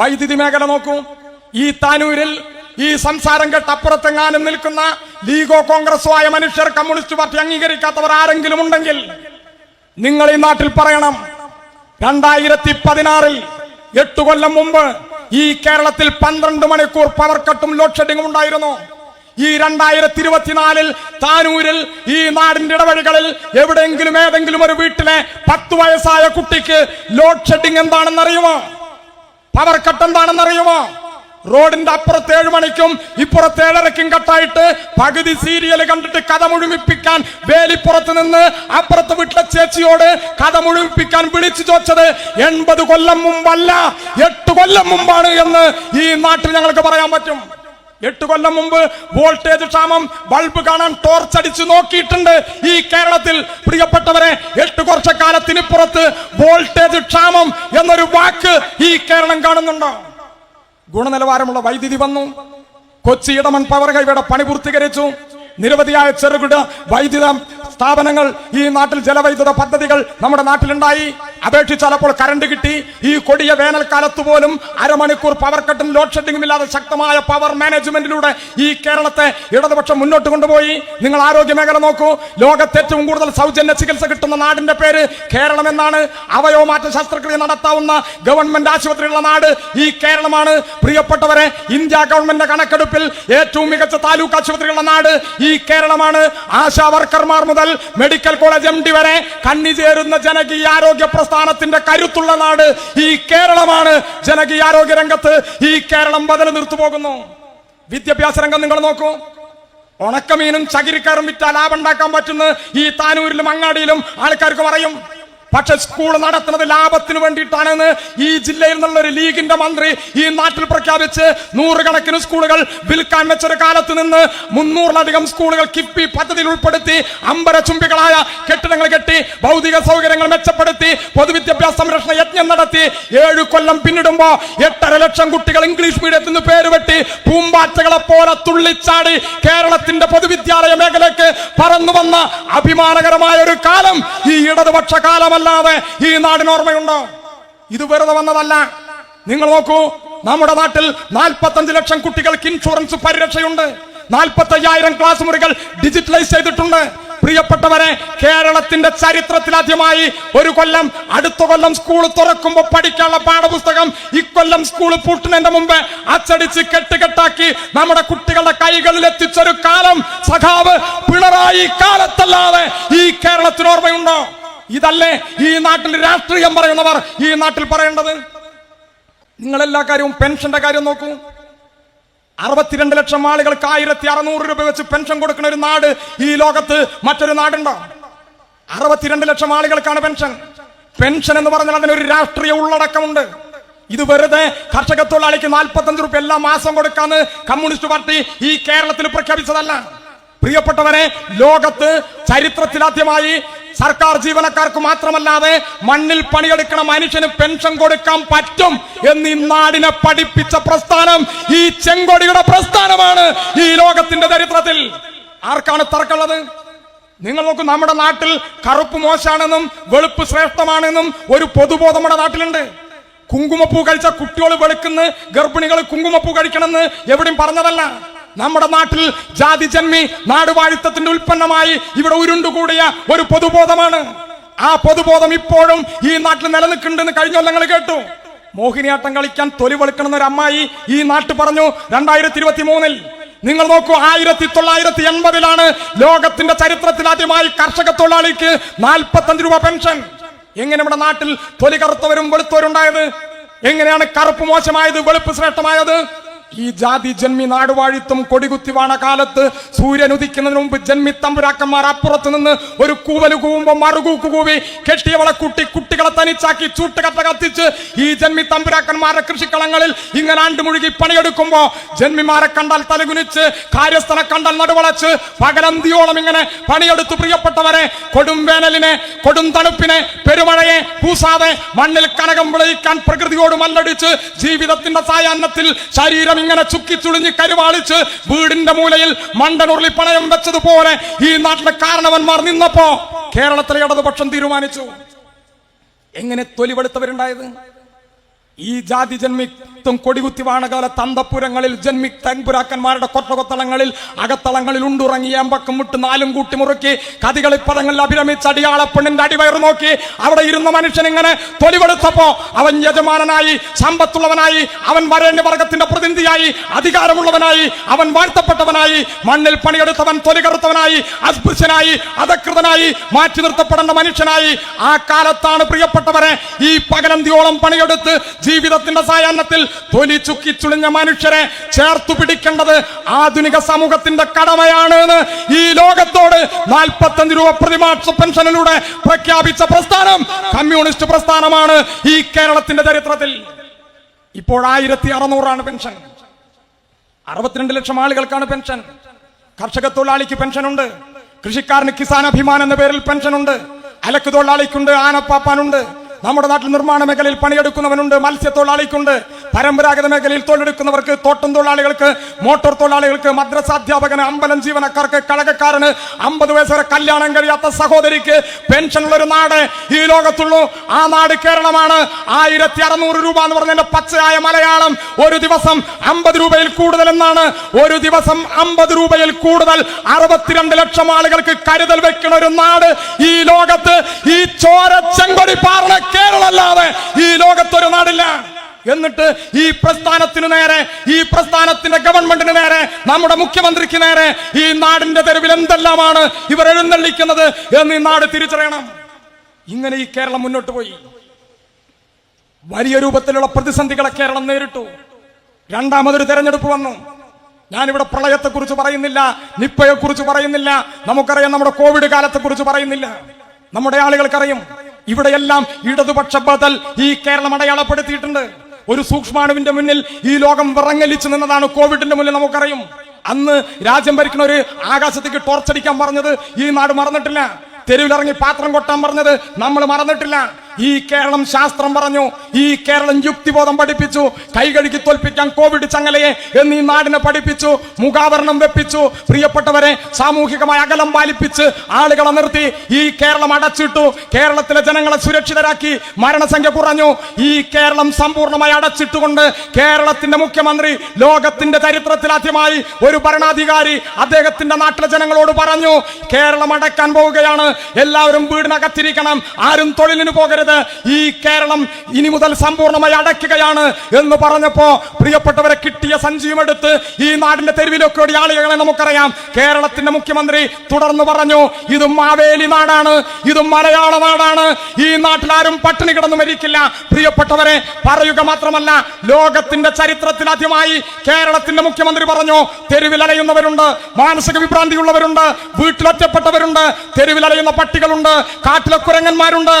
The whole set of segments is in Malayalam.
വൈദ്യുതി മേഖല നോക്കൂ. ഈ താനൂരിൽ ഈ സംസാരം കെട്ടപ്പുറത്തെങ്ങാനും നിൽക്കുന്ന ലീഗോ കോൺഗ്രസോ ആയ മനുഷ്യർ കമ്മ്യൂണിസ്റ്റ് പാർട്ടി അംഗീകരിക്കാത്തവർ ആരെങ്കിലും ഉണ്ടെങ്കിൽ നിങ്ങൾ ഈ നാട്ടിൽ പറയണം. രണ്ടായിരത്തി പതിനാറിൽ എട്ടു കൊല്ലം മുമ്പ് ഈ കേരളത്തിൽ പന്ത്രണ്ട് മണിക്കൂർ പവർ കട്ടും ലോഡ് ഷെഡിങ്ങും ഉണ്ടായിരുന്നു. ഈ രണ്ടായിരത്തി ഇരുപത്തിനാലിൽ താനൂരിൽ ഈ നാടിന്റെ ഇടവഴികളിൽ എവിടെയെങ്കിലും ഏതെങ്കിലും ഒരു വീട്ടിലെ പത്ത് വയസ്സായ കുട്ടിക്ക് ലോഡ് ഷെഡിങ് എന്താണെന്ന് അറിയുമോ പവർ കട്ട് എന്താണെന്ന് അറിയുമോ റോഡിന്റെ അപ്പുറത്ത് ഏഴ് മണിക്കും ഇപ്പുറത്ത് ഏഴരക്കും കട്ടായിട്ട് പകുതി സീരിയൽ കണ്ടിട്ട് കഥ മുഴുമിപ്പിക്കാൻ വേലിപ്പുറത്ത് നിന്ന് അപ്പുറത്ത് വീട്ടിലെ ചേച്ചിയോട് കഥ മുഴുമിപ്പിക്കാൻ വിളിച്ചു ചോദിച്ചത് എൺപത് കൊല്ലം മുമ്പല്ല എട്ട് കൊല്ലം മുമ്പാണ് എന്ന് ഈ നാട്ടിൽ ഞങ്ങൾക്ക് പറയാൻ പറ്റും. എട്ട് കൊല്ലം മുമ്പ് വോൾട്ടേജ് ക്ഷാമം ബൾബ് കാണാൻ ടോർച്ച് അടിച്ചു നോക്കിയിട്ടുണ്ട് ഈ കേരളത്തിൽ. പ്രിയപ്പെട്ടവരെ എട്ട് കുറച്ച കാലത്തിന് പുറത്ത് വോൾട്ടേജ് ക്ഷാമം എന്നൊരു വാക്ക് ഈ കേരളം കാണുന്നുണ്ടോ? ഗുണനിലവാരമുള്ള വൈദ്യുതി വന്നു. കൊച്ചി ഇടമൺ പവർ ഹൈവേയുടെ പണി പൂർത്തീകരിച്ചു. നിരവധിയായ ചെറുകിട വൈദ്യുത സ്ഥാപനങ്ങൾ ഈ നാട്ടിൽ ജലവൈദ്യുത പദ്ധതികൾ നമ്മുടെ നാട്ടിലുണ്ടായി. അപേക്ഷിച്ചാൽ ചിലപ്പോൾ കറണ്ട് കിട്ടി. ഈ കൊടിയ വേനൽക്കാലത്ത് പോലും അരമണിക്കൂർ പവർ കട്ടും ലോഡ് ഷെഡിങ്ങും ഇല്ലാതെ ശക്തമായ പവർ മാനേജ്മെന്റിലൂടെ ഈ കേരളത്തെ ഇടതുപക്ഷം മുന്നോട്ട് കൊണ്ടുപോയി. നിങ്ങൾ ആരോഗ്യ മേഖല നോക്കൂ. ലോകത്ത് ഏറ്റവും കൂടുതൽ സൗജന്യ ചികിത്സ കിട്ടുന്ന നാടിന്റെ പേര് കേരളം എന്നാണ്. അവയവമാറ്റ ശസ്ത്രക്രിയ നടത്താവുന്ന ഗവൺമെന്റ് ആശുപത്രിയുള്ള നാട് ഈ കേരളമാണ്. പ്രിയപ്പെട്ടവരെ ഇന്ത്യ ഗവൺമെന്റ് കണക്കെടുപ്പിൽ ഏറ്റവും മികച്ച താലൂക്ക് ആശുപത്രിയുള്ള നാട് ഈ കേരളമാണ്. ആശാ വർക്കർമാർ മുതൽ മെഡിക്കൽ കോളേജ് എം ഡി വരെ കണ്ണി ചേരുന്ന ജനകീയ ആരോഗ്യ പ്രസ്ഥാനത്തിന്റെ കരുത്തുള്ള നാട് ഈ കേരളമാണ്. ജനകീയ ആരോഗ്യ രംഗത്ത് ഈ കേരളം ബദൽ നിർത്തുപോകുന്നു വിദ്യാഭ്യാസ രംഗം നിങ്ങൾ നോക്കൂ. ഉണക്കമീനും ചകിരിക്കാറും വിറ്റാൽ ലാഭം ഉണ്ടാക്കാൻ പറ്റുന്ന ഈ താനൂരിലും അങ്ങാടിയിലും ആൾക്കാർക്ക് പറയും പക്ഷെ സ്കൂൾ നടത്തുന്നത് ലാഭത്തിന് വേണ്ടിയിട്ടാണെന്ന് ഈ ജില്ലയിൽ നിന്നുള്ള ഒരു ലീഗിന്റെ മന്ത്രി ഈ നാട്ടിൽ പ്രഖ്യാപിച്ച് നൂറുകണക്കിന് സ്കൂളുകൾ വിൽക്കാൻ വെച്ചൊരു കാലത്ത് നിന്ന് മുന്നൂറിലധികം സ്കൂളുകൾ കിഫ്ബി പദ്ധതിയിൽ ഉൾപ്പെടുത്തി അമ്പര അമ്പരചുംബികളായ കെട്ടിടങ്ങൾ കെട്ടി ഭൗതിക സൗകര്യങ്ങൾ മെച്ചപ്പെടുത്തി പൊതുവിദ്യാഭ്യാസ സംരക്ഷണ യജ്ഞം നടത്തി ഏഴു കൊല്ലം പിന്നിടുമ്പോ എട്ടര ലക്ഷം കുട്ടികൾ ഇംഗ്ലീഷ് മീഡിയത്തിൽ നിന്ന് പേര് വെട്ടി പൂമ്പാറ്റകളെ പോലെ തുള്ളിച്ചാടി കേരളത്തിന്റെ പൊതുവിദ്യാലയ മേഖലയ്ക്ക് പറന്നു വന്ന അഭിമാനകരമായ ഒരു കാലം ഈ ഇടതുപക്ഷ കാലമല്ലാതെ ഈ നാടിന് ഓർമ്മയുണ്ടോ? ഇത് വെറുതെ വന്നതല്ല. നിങ്ങൾ നോക്കൂ നമ്മുടെ നാട്ടിൽ നാൽപ്പത്തഞ്ച് ലക്ഷം കുട്ടികൾക്ക് ഇൻഷുറൻസ് പരിരക്ഷയുണ്ട്. നാൽപ്പത്തി അയ്യായിരം ക്ലാസ് മുറികൾ ഡിജിറ്റലൈസ് ചെയ്തിട്ടുണ്ട്. പ്രിയപ്പെട്ടവരെ കേരളത്തിന്റെ ചരിത്രത്തിൽ ആദ്യമായി ഒരു കൊല്ലം അടുത്ത കൊല്ലം സ്കൂൾ തുറക്കുമ്പോൾ പഠിക്കാനുള്ള പാഠപുസ്തകം ഇക്കൊല്ലം സ്കൂൾ പൂട്ടുന്നതിന്റെ മുമ്പ് അച്ചടിച്ച് കെട്ടുകെട്ടാക്കി നമ്മുടെ കുട്ടികളുടെ കൈകളിൽ എത്തിച്ചൊരു കാലം. സഖാവ് പിണറായി കാലത്തല്ലാതെ ഈ കേരളത്തിന് ഓർമ്മയുണ്ടോ? ഇതല്ലേ ഈ നാട്ടിൽ രാഷ്ട്രീയം പറയുന്നവർ ഈ നാട്ടിൽ പറയേണ്ടത്? നിങ്ങളെല്ലാ കാര്യവും പെൻഷന്റെ കാര്യം നോക്കൂ. അറുപത്തിരണ്ട് ലക്ഷം ആളുകൾക്ക് ആയിരത്തി അറുന്നൂറ് രൂപ വെച്ച് പെൻഷൻ കൊടുക്കുന്ന ഒരു നാട് ഈ ലോകത്ത് മറ്റൊരു നാടുണ്ടോ? അറുപത്തിരണ്ട് ലക്ഷം ആളുകൾക്കാണ് പെൻഷൻ. പെൻഷൻ എന്ന് പറഞ്ഞാൽ അതിനൊരു രാഷ്ട്രീയ ഉള്ളടക്കമുണ്ട്. ഇത് വെറുതെ കർഷക തൊഴിലാളിക്ക് നാൽപ്പത്തഞ്ച് രൂപ എല്ലാ മാസം കൊടുക്കാന്ന് കമ്മ്യൂണിസ്റ്റ് പാർട്ടി ഈ കേരളത്തിൽ പ്രഖ്യാപിച്ചതല്ല. പ്രിയപ്പെട്ടവരെ ലോകത്ത് ചരിത്രത്തിലാദ്യമായി സർക്കാർ ജീവനക്കാർക്ക് മാത്രമല്ലാതെ മണ്ണിൽ പണിയെടുക്കണ മനുഷ്യന് പെൻഷൻ കൊടുക്കാൻ പറ്റും എന്ന് ഈ നാടിനെ പഠിപ്പിച്ച പ്രസ്ഥാനം ഈ ചെങ്കൊടിയുടെ പ്രസ്ഥാനമാണ് ഈ ലോകത്തിന്റെ ചരിത്രത്തിൽ. ആർക്കാണ് തർക്കമുള്ളത്? നിങ്ങൾ നോക്കൂ നമ്മുടെ നാട്ടിൽ കറുപ്പ് മോശമാണെന്നും വെളുപ്പ് ശ്രേഷ്ഠമാണെന്നും ഒരു പൊതുബോധം നമ്മുടെ നാട്ടിലുണ്ട്. കുങ്കുമപ്പൂ കഴിച്ച കുട്ടികൾ വെളുക്കുന്ന ഗർഭിണികൾ കുങ്കുമപ്പൂ കഴിക്കണമെന്ന് എവിടെയും പറഞ്ഞതല്ല. നമ്മുടെ നാട്ടിൽ ജാതി ജന്മി നാടുവാഴിത്തത്തിന്റെ ഉൽപ്പന്നമായി ഇവിടെ ഉരുണ്ടുകൂടിയ ഒരു പൊതുബോധമാണ്. ആ പൊതുബോധം ഇപ്പോഴും ഈ നാട്ടിൽ നിലനിൽക്കുന്നുണ്ടെന്ന് കഴിഞ്ഞ കൊല്ലങ്ങൾ കേട്ടു. മോഹിനിയാട്ടം കളിക്കാൻ തൊലി വെളുക്കണം എന്നൊരു അമ്മായി ഈ നാട്ടിൽ പറഞ്ഞു രണ്ടായിരത്തി ഇരുപത്തി മൂന്നിൽ നിങ്ങൾ നോക്കൂ ആയിരത്തി തൊള്ളായിരത്തി എൺപതിലാണ് ലോകത്തിന്റെ ചരിത്രത്തിൽ ആദ്യമായി കർഷക തൊഴിലാളിക്ക് നാൽപ്പത്തഞ്ച് രൂപ പെൻഷൻ. എങ്ങനെ നമ്മുടെ നാട്ടിൽ തൊലി കറുത്തവരും വെളുത്തവരും ഉണ്ടായത് എങ്ങനെയാണ് കറുപ്പ് മോശമായത് വെളുപ്പ് ശ്രേഷ്ഠമായത്? ഈ ജാതി ജന്മി നാടുവാഴിത്തും കൊടികുത്തി വാണ കാലത്ത് സൂര്യൻ ഉദിക്കുന്നതിന് മുമ്പ് ജന്മി തമ്പുരാക്കന്മാർ അപ്പുറത്ത് നിന്ന് ഒരു കൂവൽ കൂവുമ്പോ മറുകൂക്ക് കൂവി കെട്ടിയവളെ കുട്ടി കുട്ടികളെ തനിച്ചാക്കി ചൂട്ടുകത്ത കത്തിച്ച് ഈ ജന്മി തമ്പുരാക്കന്മാരുടെ കൃഷിക്കളങ്ങളിൽ ഇങ്ങനെ ആണ്ടുമുഴുകി പണിയെടുക്കുമ്പോൾ ജന്മിമാരെ കണ്ടാൽ തലകുനിച്ച് കാര്യസ്ഥനെ കണ്ടാൽ നടുവളച്ച് പകലന്തിയോളം ഇങ്ങനെ പണിയെടുത്ത് പ്രിയപ്പെട്ടവരെ കൊടും വേനലിനെ കൊടും തണുപ്പിനെ പെരുമഴയെ പൂസാതെ മണ്ണിൽ കനകം വിളയിക്കാൻ പ്രകൃതിയോട് മല്ലടിച്ച് ജീവിതത്തിന്റെ സായാഹ്നത്തിൽ ശരീരം ഇങ്ങനെ ചുക്കി ചുളിഞ്ഞ് കരുവാളിച്ച് വീടിന്റെ മൂലയിൽ മണ്ടനുരുളി പണയം വെച്ചതുപോലെ ഈ നാട്ടിലെ കാരണവന്മാർ നിന്നപ്പോ കേരളത്തിലെ ഇടതുപക്ഷം തീരുമാനിച്ചു. എങ്ങനെ തൊലിവെടുത്തവരുണ്ടായത് ഈ ജാതി ജന്മിത്വം കൊടികുത്തി വാണകാല തന്തപുരങ്ങളിൽ ജന്മി തൻപുരാക്കന്മാരുടെ കൊട്ടകൊത്തളങ്ങളിൽ അകത്തളങ്ങളിൽ ഉണ്ടുറങ്ങി അമ്പക്കം വിട്ട് നാലും കൂട്ടി മുറുക്കി കതികളിപ്പദങ്ങളിൽ അഭിരമിച്ച് അടിയാള പെണ്ണിന്റെ അടിവയറ് നോക്കി അവിടെ ഇരുന്ന മനുഷ്യൻ ഇങ്ങനെ തൊലിവെടുത്തപ്പോ അവൻ യജമാനനായി സമ്പത്തുള്ളവനായി അവൻ വരേണ്യ വർഗത്തിന്റെ പ്രതിനിധിയായി അധികാരമുള്ളവനായി അവൻ വാഴ്ത്തപ്പെട്ടവനായി മണ്ണിൽ പണിയെടുത്തവൻ തൊലികറുത്തവനായി അസ്പൃശ്യനായി അധകൃതനായി മാറ്റി നിർത്തപ്പെടേണ്ട മനുഷ്യനായി. ആ കാലത്താണ് പ്രിയപ്പെട്ടവരെ ഈ പകലന്തിയോളം പണിയെടുത്ത് ജീവിതത്തിന്റെ സായാഹ്നത്തിൽ തൊലി ചുക്കി ചുളിഞ്ഞ മനുഷ്യരെ ചേർത്തു പിടിക്കേണ്ടത് ആധുനിക സമൂഹത്തിന്റെ കടമയാണ് എന്ന് ഈ ലോകത്തോട് നാൽപ്പത്തഞ്ച് രൂപ പ്രതിമാസ പെൻഷനിലൂടെ പ്രഖ്യാപിച്ച പ്രസ്ഥാനം കമ്മ്യൂണിസ്റ്റ് പ്രസ്ഥാനമാണ് ഈ കേരളത്തിന്റെ ചരിത്രത്തിൽ. ഇപ്പോൾ ആയിരത്തി അറുന്നൂറാണ് പെൻഷൻ. അറുപത്തിരണ്ട് ലക്ഷം ആളുകൾക്കാണ് പെൻഷൻ. കർഷക തൊഴിലാളിക്ക് പെൻഷനുണ്ട്. കൃഷിക്കാരന് കിസാൻ അഭിമാൻ എന്ന പേരിൽ പെൻഷനുണ്ട്. അലക്ക് തൊഴിലാളിക്കുണ്ട് ആനപ്പാപ്പാനുണ്ട്. നമ്മുടെ നാട്ടിൽ നിർമ്മാണ മേഖലയിൽ പണിയെടുക്കുന്നവനുണ്ട് മത്സ്യത്തൊഴിലാളിക്കുണ്ട്. പരമ്പരാഗത മേഖലയിൽ തൊഴിലെടുക്കുന്നവർക്ക് തോട്ടം തൊഴിലാളികൾക്ക് മോട്ടോർ തൊഴിലാളികൾക്ക് മദ്രസാധ്യാപകന് അമ്പലം ജീവനക്കാർക്ക് കഴകക്കാരന് അമ്പത് വയസ്സ് വരെ കല്യാണം കഴിയാത്ത സഹോദരിക്ക് പെൻഷനുള്ള ഒരു നാട് ഈ ലോകത്തുള്ളൂ. ആ നാട് കേരളമാണ്. ആയിരത്തി അറുന്നൂറ് രൂപ എന്ന് പറഞ്ഞതിന്റെ പച്ചയായ മലയാളം ഒരു ദിവസം അമ്പത് രൂപയിൽ കൂടുതൽ എന്നാണ്. ഒരു ദിവസം അമ്പത് രൂപയിൽ കൂടുതൽ അറുപത്തിരണ്ട് ലക്ഷം ആളുകൾക്ക് കരുതൽ വെക്കുന്ന ഒരു നാട് ഈ ലോകത്ത്. ഈ ചോര ചെങ്കൊടി പാർന്ന കേരളമല്ലാതെ ഈ ലോകത്തൊരു നാടില്ല. എന്നിട്ട് ഈ പ്രസ്ഥാനത്തിന് നേരെ ഈ പ്രസ്ഥാനത്തിന്റെ ഗവൺമെന്റിന് നേരെ നമ്മുടെ മുഖ്യമന്ത്രിക്ക് നേരെ ഈ നാടിന്റെ തെരുവിൽ എന്തെല്ലാമാണ് ഇവർ എഴുന്നള്ളിക്കുന്നത് എന്ന് ഈ നാട് തിരിച്ചറിയണം. ഇങ്ങനെ ഈ കേരളം മുന്നോട്ട് പോയി. വലിയ രൂപത്തിലുള്ള പ്രതിസന്ധികളെ കേരളം നേരിട്ടു. രണ്ടാമതൊരു തെരഞ്ഞെടുപ്പ് വന്നു. ഞാനിവിടെ പ്രളയത്തെക്കുറിച്ച് പറയുന്നില്ല നിപ്പയെ കുറിച്ച് പറയുന്നില്ല നമുക്കറിയാം നമ്മുടെ കോവിഡ് കാലത്തെക്കുറിച്ച് പറയുന്നില്ല. നമ്മുടെ ആളുകൾക്കറിയും. ഇവിടെയെല്ലാം ഇടതുപക്ഷ ബദൽ ഈ കേരളം അടയാളപ്പെടുത്തിയിട്ടുണ്ട്. ഒരു സൂക്ഷ്മാണുവിന്റെ മുന്നിൽ ഈ ലോകം വിറങ്ങലിച്ചു നിന്നതാണ് കോവിഡിന്റെ മുന്നിൽ നമുക്കറിയും. അന്ന് രാജ്യം ഭരിക്കുന്ന ഒരു ആകാശത്തേക്ക് ടോർച്ചടിക്കാൻ പറഞ്ഞത് ഈ നാട് മറന്നിട്ടില്ല. തെരുവിലിറങ്ങി പാത്രം കൊട്ടാൻ പറഞ്ഞത് നമ്മൾ മറന്നിട്ടില്ല. ഈ കേരളം ശാസ്ത്രം പറഞ്ഞു ഈ കേരളം യുക്തിബോധം പഠിപ്പിച്ചു കൈകഴുകി തോൽപ്പിക്കാൻ കോവിഡ് ചങ്ങലയെ എന്ന് നാടിനെ പഠിപ്പിച്ചു മുഖാവരണം വെപ്പിച്ചു പ്രിയപ്പെട്ടവരെ സാമൂഹികമായ അകലം പാലിപ്പിച്ച് ആളുകളെ നിർത്തി ഈ കേരളം അടച്ചിട്ടു കേരളത്തിലെ ജനങ്ങളെ സുരക്ഷിതരാക്കി മരണസംഖ്യ കുറഞ്ഞു ഈ കേരളം സമ്പൂർണമായി അടച്ചിട്ടുകൊണ്ട് കേരളത്തിന്റെ മുഖ്യമന്ത്രി ലോകത്തിന്റെ ചരിത്രത്തിൽ ആദ്യമായി ഒരു ഭരണാധികാരി അദ്ദേഹത്തിന്റെ നാട്ടിലെ ജനങ്ങളോട് പറഞ്ഞു കേരളം അടക്കാൻ പോവുകയാണ് എല്ലാവരും വീടിനകത്തിരിക്കണം ആരും തൊഴിലിന് പോകരുത് ഈ കേരളം ഇനി മുതൽ സമ്പൂർണമായി അടയ്ക്കുകയാണ് എന്ന് പറഞ്ഞപ്പോ പ്രിയപ്പെട്ടവരെ കിട്ടിയ സഞ്ചിയും എടുത്ത് ഈ നാടിന്റെ തെരുവിലൊക്കെ ഓടി ആളുകളെ നമുക്കറിയാം. കേരളത്തിന്റെ മുഖ്യമന്ത്രി തുടർന്ന് പറഞ്ഞു ഇത് മാവേലി നാടാണ് ഇത് മലയാള നാടാണ്. ഈ നാട്ടിലാരും പട്ടിണി കിടന്നു മരിക്കില്ല. പ്രിയപ്പെട്ടവരെ പറയുക മാത്രമല്ല ലോകത്തിന്റെ ചരിത്രത്തിൽ ആദ്യമായി കേരളത്തിന്റെ മുഖ്യമന്ത്രി പറഞ്ഞു തെരുവിലലയുന്നവരുണ്ട് മാനസിക വിഭ്രാന്തിയുള്ളവരുണ്ട് വീട്ടിലൊറ്റപ്പെട്ടവരുണ്ട് തെരുവിലലയുന്ന പട്ടികളുണ്ട് കാട്ടിലെ കുരങ്ങന്മാരുണ്ട്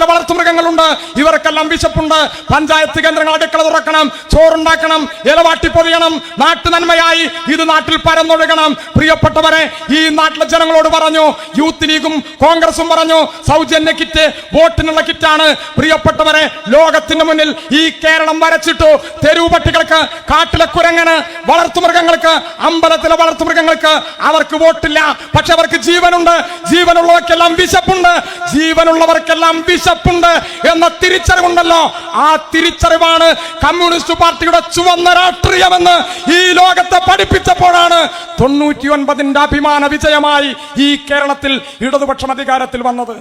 അമ്പലത്തിലെ വളർത്തുമൃഗങ്ങളുണ്ട് ഇവർക്കെല്ലാം വിശപ്പുണ്ട്. പഞ്ചായത്ത് കേന്ദ്രങ്ങൾ അടുക്കള തുറക്കണം. ചോറുണ്ടാക്കണം. ഇലവാട്ടി പൊതിയണം. നാട്ടു നന്മയായി ഇത് നാട്ടിൽ പരന്നൊഴുകണം. പ്രിയപ്പെട്ടവരെ ഈ നാട്ടിലെ ജനങ്ങളോട് പറഞ്ഞു യൂത്ത് ലീഗും കോൺഗ്രസും പറഞ്ഞു സൗജന്യ കിറ്റ് വോട്ടിനുള്ള കിറ്റാണ്. പ്രിയപ്പെട്ടവരെ ലോകത്തിന്റെ മുന്നിൽ ഈ കേരളം വരച്ചിട്ടു. തെരുവ് പട്ടികൾക്ക് കാട്ടിലെ കുരങ്ങന് വളർത്തുമൃഗങ്ങൾക്ക് അമ്പലത്തിലെ വളർത്തുമൃഗങ്ങൾക്ക് അവർക്ക് വോട്ടില്ല. പക്ഷെ അവർക്ക് ജീവനുണ്ട്. ജീവനുള്ളവർക്കെല്ലാം വിശപ്പുണ്ട്. ജീവനുള്ളവർക്കെല്ലാം വിശപ്പുണ്ട് എന്ന തിരിച്ചറിവുണ്ടല്ലോ. ആ തിരിച്ചറിവാണ് കമ്മ്യൂണിസ്റ്റ് പാർട്ടിയുടെ ചുവന്ന രാഷ്ട്രീയമെന്ന് ഈ ലോകത്തെ പഠിപ്പിച്ചപ്പോഴാണ് തൊണ്ണൂറ്റി ഒൻപതിന്റെ അഭിമാന വിജയമായി ഈ കേരളത്തിൽ ഇടതുപക്ഷം അധികാരത്തിൽ വന്നത്.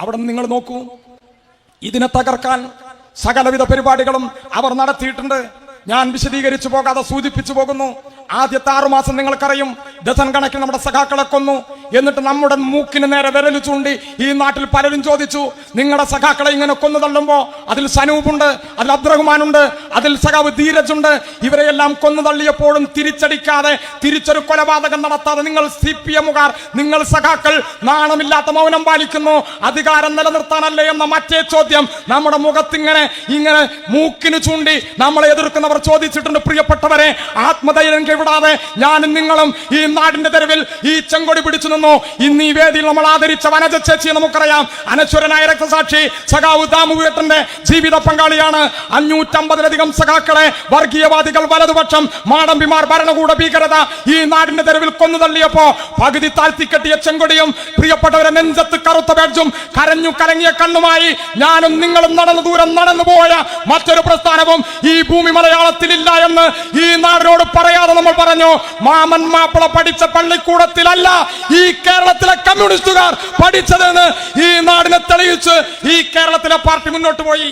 അവിടെ നിങ്ങൾ നോക്കൂ. ഇതിനെ തകർക്കാൻ സകലവിധ പരിപാടികളും അവർ നടത്തിയിട്ടുണ്ട്. ഞാൻ വിശദീകരിച്ചു പോകാതെ സൂചിപ്പിച്ചു പോകുന്നു. ആദ്യത്തെ ആറുമാസം നിങ്ങൾക്കറിയും ഡസൻ കണക്കിന് നമ്മുടെ സഖാക്കളെ കൊന്നു. എന്നിട്ട് നമ്മുടെ മൂക്കിന് നേരെ വിരൽ ചൂണ്ടി ഈ നാട്ടിൽ പലരും ചോദിച്ചു നിങ്ങളുടെ സഖാക്കളെ ഇങ്ങനെ കൊന്നു തള്ളുമ്പോ അതിൽ സനൂപുണ്ട് അതിൽ അബ്ദുറഹ്മാനുണ്ട് അതിൽ സഖാവ് ധീരജ് ഉണ്ട് ഇവരെയെല്ലാം കൊന്നു തള്ളിയപ്പോഴും തിരിച്ചടിക്കാതെ തിരിച്ചൊരു കൊലപാതകം നടത്താതെ നിങ്ങൾ സി പി എമ്മുകാർ നിങ്ങൾ സഖാക്കൾ നാണമില്ലാത്ത മൗനം പാലിക്കുന്നു. അധികാരം നിലനിർത്താനല്ലേ എന്ന മറ്റേ ചോദ്യം നമ്മുടെ മുഖത്തിങ്ങനെ ഇങ്ങനെ മൂക്കിന് ചൂണ്ടി നമ്മളെ എതിർക്കുന്നവർ ചോദിച്ചിട്ടുണ്ട് പ്രിയപ്പെട്ടവരെ ആത്മധൈര്യം കൈവിടാതെ ഞാനും നിങ്ങളും ഈ നാടിന്റെ തെരുവിൽ ഈ ചെങ്കൊടി പിടിച്ചു നിന്നു. ഇന്ന് ഈ വേദിയിൽ നമ്മൾ ആദരിച്ച വനജ ചേച്ചിയെ നമുക്കറിയാം. അനശ്വരനായ രക്തസാക്ഷി സഖാവ് ദാമുവേട്ടന്റെ ജീവിത പങ്കാളിയാണ്. അഞ്ഞൂറ്റമ്പതിലധികം സഖാക്കളെ വർഗീയവാദികൾ വലതുപക്ഷം മാടമ്പിമാർ ഭരണകൂട ഭീകരത ഈ നാടിന്റെ തെരുവിൽ കൊന്നു തള്ളിയപ്പോ പകുതി താഴ്ത്തിക്കെട്ടിയ ചെങ്കൊടിയും പ്രിയപ്പെട്ടവരെ നെഞ്ചത്ത് കറുത്ത ബാഡ്ജും കരഞ്ഞു കലങ്ങിയ കണ്ണുമായി ഞാനും നിങ്ങളും നടന്നു ദൂരം നടന്നു പോയ മറ്റൊരു പ്രസ്ഥാനവും ഈ ഭൂമി മലയാളത്തിലില്ല എന്ന് ഈ നാടിനോട് പറയാതെ നമ്മൾ പറഞ്ഞു മാമൻ മാപ്പിള പഠിച്ച പള്ളിക്കൂടത്തിലല്ല ഈ കേരളത്തിലെ കമ്മ്യൂണിസ്റ്റുകാർ പഠിച്ചതെന്ന് ഈ നാടിനെ തെളിയിച്ച് ഈ കേരളത്തിലെ പാർട്ടി മുന്നോട്ട് പോയി.